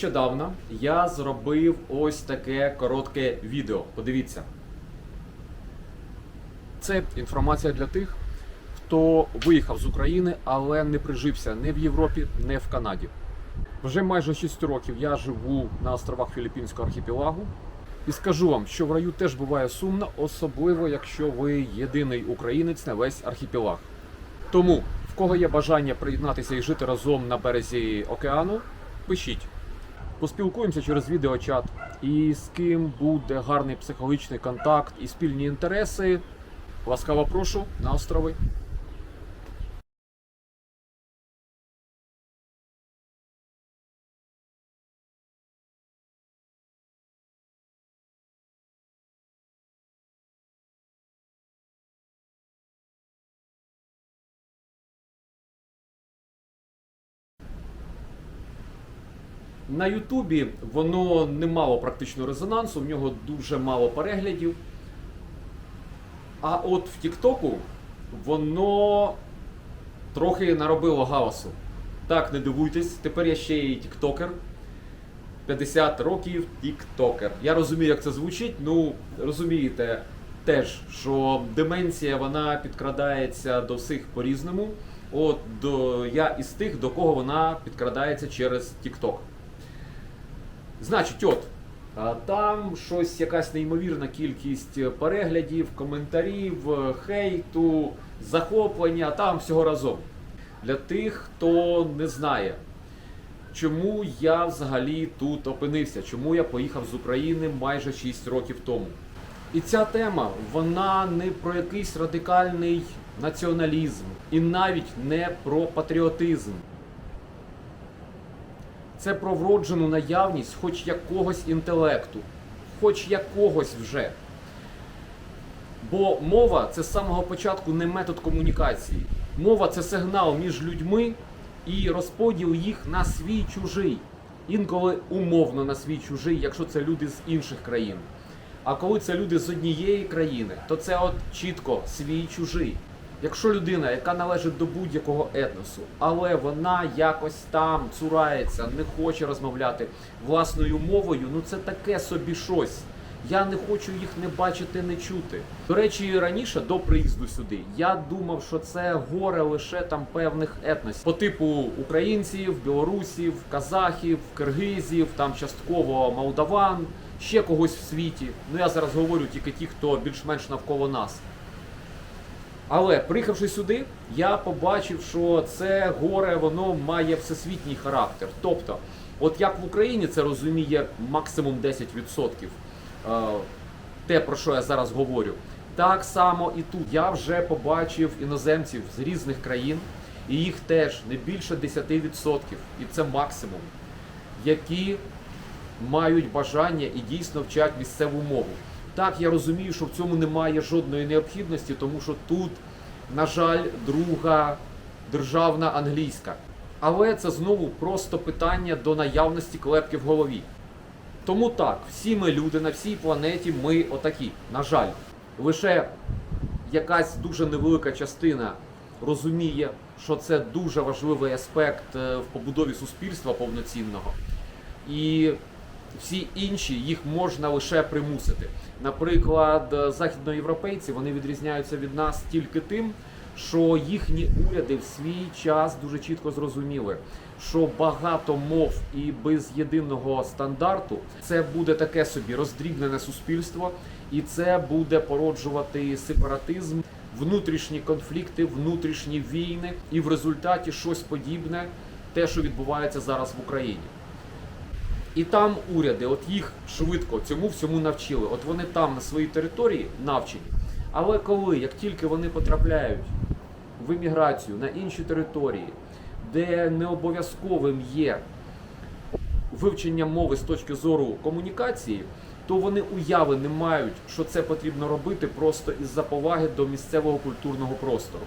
Нещодавно я зробив ось таке коротке відео. Подивіться. Це інформація для тих, хто виїхав з України, але не прижився не в Європі, не в Канаді. Вже майже 6 років я живу на островах Філіппінського архіпелагу. І скажу вам, що в раю теж буває сумно, особливо якщо ви єдиний українець на весь архіпелаг. Тому, в кого є бажання приєднатися і жити разом на березі океану, пишіть. Поспілкуємося через відеочат. І з ким буде гарний психологічний контакт і спільні інтереси. Ласкаво прошу на острови. На Ютубі воно не мало практично резонансу, в нього дуже мало переглядів. А от в Тіктоку воно трохи наробило галасу. Так, не дивуйтесь, тепер я ще й тіктокер. 50 років тіктокер. Я розумію, як це звучить. Ну, розумієте теж, що деменція вона підкрадається до всіх по-різному. От до, я із тих, до кого вона підкрадається через TikTok. Значить, от, там щось якась неймовірна кількість переглядів, коментарів, е, хейту, захоплення, там всього разом. Для тих, хто не знає, чому я взагалі тут опинився, чому я поїхав з України майже 6 років тому. І ця тема, вона не про якийсь радикальний націоналізм і навіть не про патріотизм. Це про вроджену наявність хоч якогось інтелекту, хоч якогось вже. Бо мова це з самого початку не метод комунікації. Мова це сигнал між людьми і розподіл їх на свій чужий. Інколи умовно на свій чужий, якщо це люди з інших країн. А коли це люди з однієї країни, то це от чітко свій чужий. Якщо людина, яка належить до будь-якого етносу, але вона якось там цурається, не хоче розмовляти власною мовою, ну це таке собі щось. Я не хочу їх не бачити, не чути. До речі, раніше до приїзду сюди я думав, що це горе лише там певних етносів по типу українців, білорусів, казахів, киргизів, там частково молдаван, ще когось в світі. Ну я зараз говорю тільки ті, хто більш-менш навколо нас. Але приїхавши сюди, я побачив, що це горе воно має всесвітній характер. Тобто, от як в Україні це розуміє максимум 10%, е, те, про що я зараз говорю, так само і тут. Я вже побачив іноземців з різних країн, і їх теж не більше 10%, і це максимум, які мають бажання і дійсно вчать місцеву мову. Так, я розумію, що в цьому немає жодної необхідності, тому що тут, на жаль, друга державна англійська. Але це знову просто питання до наявності клепки в голові. Тому так, всі ми люди на всій планеті, ми отакі. На жаль, лише якась дуже невелика частина розуміє, що це дуже важливий аспект е, в побудові суспільства повноцінного. І всі інші їх можна лише примусити. Наприклад, е, західноєвропейці вони відрізняються від нас тільки тим, що їхні уряди в свій час дуже чітко зрозуміли, що багато мов і без єдиного стандарту це буде таке собі роздрібнене суспільство, і це буде породжувати сепаратизм, внутрішні конфлікти, внутрішні війни, і в результаті щось подібне, те, що відбувається зараз в Україні. І там уряди, от їх швидко цьому всьому навчили. От вони там на своїй території навчені. Але коли, як тільки вони потрапляють в еміграцію на інші території, де не обов'язковим є вивчення мови з точки зору комунікації, то вони уяви не мають, що це потрібно робити просто із-за поваги до місцевого культурного простору.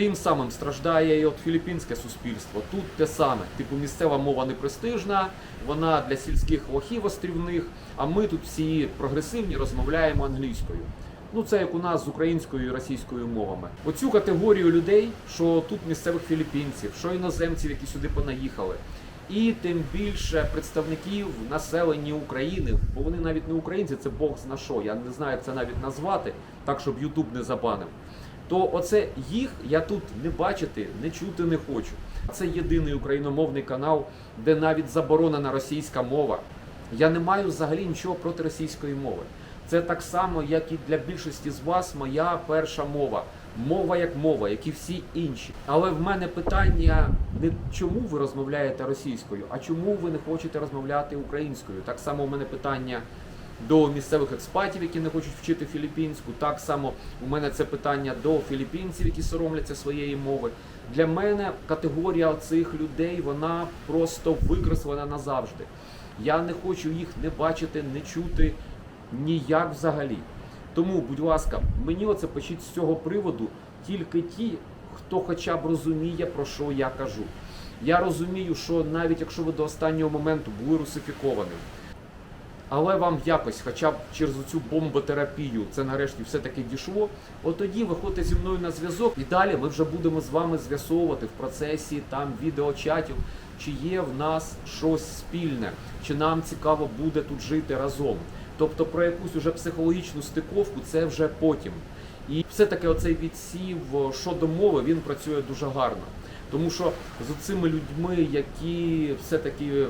Тим самим страждає і от філіппінське суспільство. Тут те саме. Типу, місцева мова не престижна, вона для сільських лохів острівних, а ми тут всі прогресивні розмовляємо англійською. Ну, це як у нас з українською і російською мовами. Оцю категорію людей, що тут місцевих філіппінців, що іноземців, які сюди понаїхали, і тим більше представників населення України, бо вони навіть не українці, це Бог зна що. Я не знаю, як це навіть назвати, так щоб Ютуб не забанив. То оце їх я тут не бачити, не чути не хочу. Це єдиний україномовний канал, де навіть заборонена російська мова. Я не маю взагалі нічого проти російської мови. Це так само, як і для більшості з вас, моя перша мова. Мова як мова, як і всі інші. Але в мене питання не чому ви розмовляєте російською, а чому ви не хочете розмовляти українською. Так само в мене питання до місцевих експатів, які не хочуть вчити філіппінську. Так само у мене це питання до філіппінців, які соромляться своєї мови. Для мене категорія цих людей вона просто викреслена назавжди. Я не хочу їх не бачити, не чути ніяк взагалі. Тому, будь ласка, мені оце пишіть з цього приводу тільки ті, хто хоча б розуміє, про що я кажу. Я розумію, що навіть якщо ви до останнього моменту були русифікованим, але вам якось, хоча б через цю бомботерапію, це нарешті все-таки дійшло, от тоді виходьте зі мною на зв'язок, і далі ми вже будемо з вами з'ясовувати в процесі там відеочатів, чи є в нас щось спільне, чи нам цікаво буде тут жити разом. Тобто про якусь уже психологічну стиковку це вже потім. І все-таки оцей відсів щодо мови він працює дуже гарно. Тому що з цими людьми, які все-таки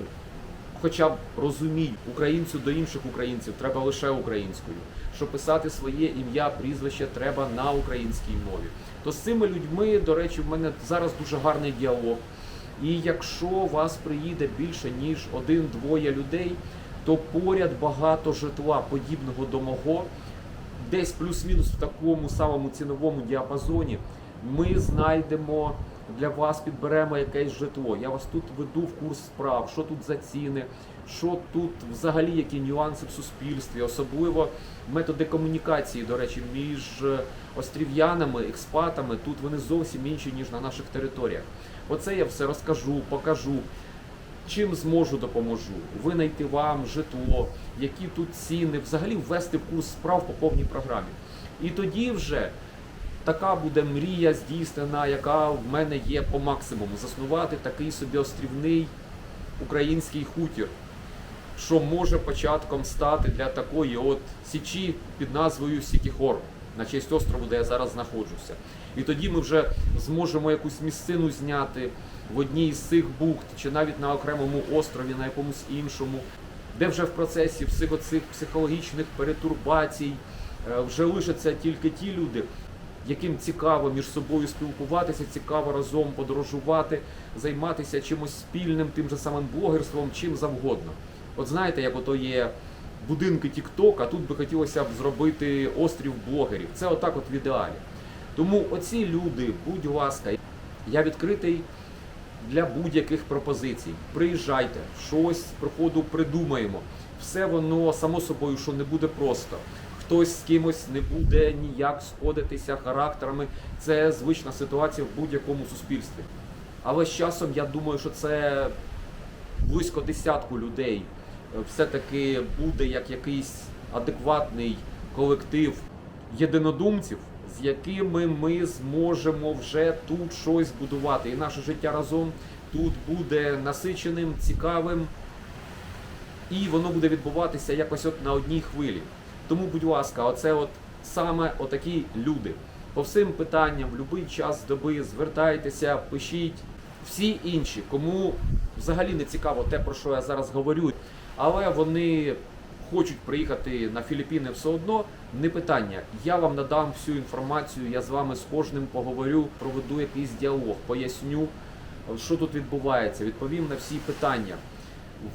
хоча б розуміють українцю до інших українців, треба лише українською. Що писати своє ім'я, прізвище треба на українській мові. То з цими людьми, до речі, в мене зараз дуже гарний діалог. І якщо вас приїде більше ніж один-двоє людей, то поряд багато житла подібного до мого, десь плюс-мінус в такому самому ціновому діапазоні, ми знайдемо для вас, підберемо якесь житло. Я вас тут веду в курс справ, що тут за ціни, що тут взагалі які нюанси в суспільстві, особливо методи комунікації, до речі, між е, острів'янами, експатами, тут вони зовсім інші, ніж на наших територіях. Оце я все розкажу, покажу. Чим зможу, допоможу. Винайти вам житло, які тут ціни, взагалі ввести в курс справ по повній програмі. І тоді вже така буде мрія здійснена, яка в мене є по максимуму. Заснувати такий собі острівний український хутір, що може початком стати для такої от січі під назвою Сікіхор на честь острову, де я зараз знаходжуся. І тоді ми вже зможемо якусь місцину зняти в одній із цих бухт, чи навіть на окремому острові, на якомусь іншому, де вже в процесі всіх оцих психологічних перетурбацій е, вже лишаться тільки ті люди, яким цікаво між собою спілкуватися, цікаво разом подорожувати, займатися чимось спільним, тим же самим блогерством, чим завгодно. От знаєте, як ото є будинки TikTok, а тут би хотілося б зробити острів блогерів. Це отак от в ідеалі. Тому оці люди, будь ласка, я відкритий для будь-яких пропозицій. Приїжджайте, щось з приходу придумаємо. Все воно само собою, що не буде просто. Хтось з кимось не буде ніяк сходитися характерами. Це звична ситуація в будь-якому суспільстві. Але з часом я думаю, що це близько десятку людей все-таки буде як якийсь адекватний колектив єдинодумців, з якими ми зможемо вже тут щось будувати. І наше життя разом тут буде насиченим, цікавим, і воно буде відбуватися якось от на одній хвилі. Тому, будь ласка, оце от саме отакі люди. По всім питанням, в будь-який час доби звертайтеся, пишіть. Всі інші, кому взагалі не цікаво те, про що я зараз говорю, але вони хочуть приїхати на Філіппіни все одно, не питання. Я вам надам всю інформацію, я з вами з кожним поговорю, проведу якийсь діалог, поясню, що тут відбувається, відповім на всі питання.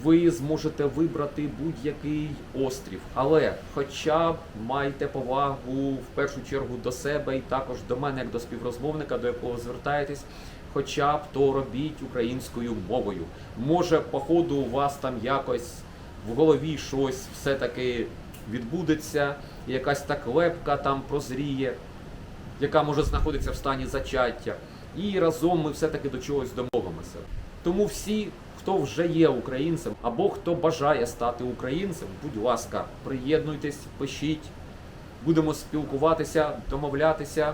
Ви зможете вибрати будь-який острів, але хоча б майте повагу в першу чергу до себе і також до мене, як до співрозмовника, до якого звертаєтесь. Хоча б то робіть українською мовою. Може, по ходу у вас там якось в голові щось все-таки відбудеться, якась так лепка там прозріє, яка може знаходитися в стані зачаття. І разом ми все-таки до чогось домовимося. Тому всі, хто вже є українцем або хто бажає стати українцем, будь ласка, приєднуйтесь, пишіть, будемо спілкуватися, домовлятися.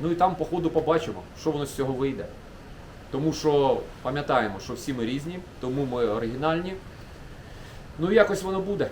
Ну і там, по ходу, побачимо, що воно з цього вийде. Тому що пам'ятаємо, що всі ми різні, тому ми оригінальні. Ну якось воно буде.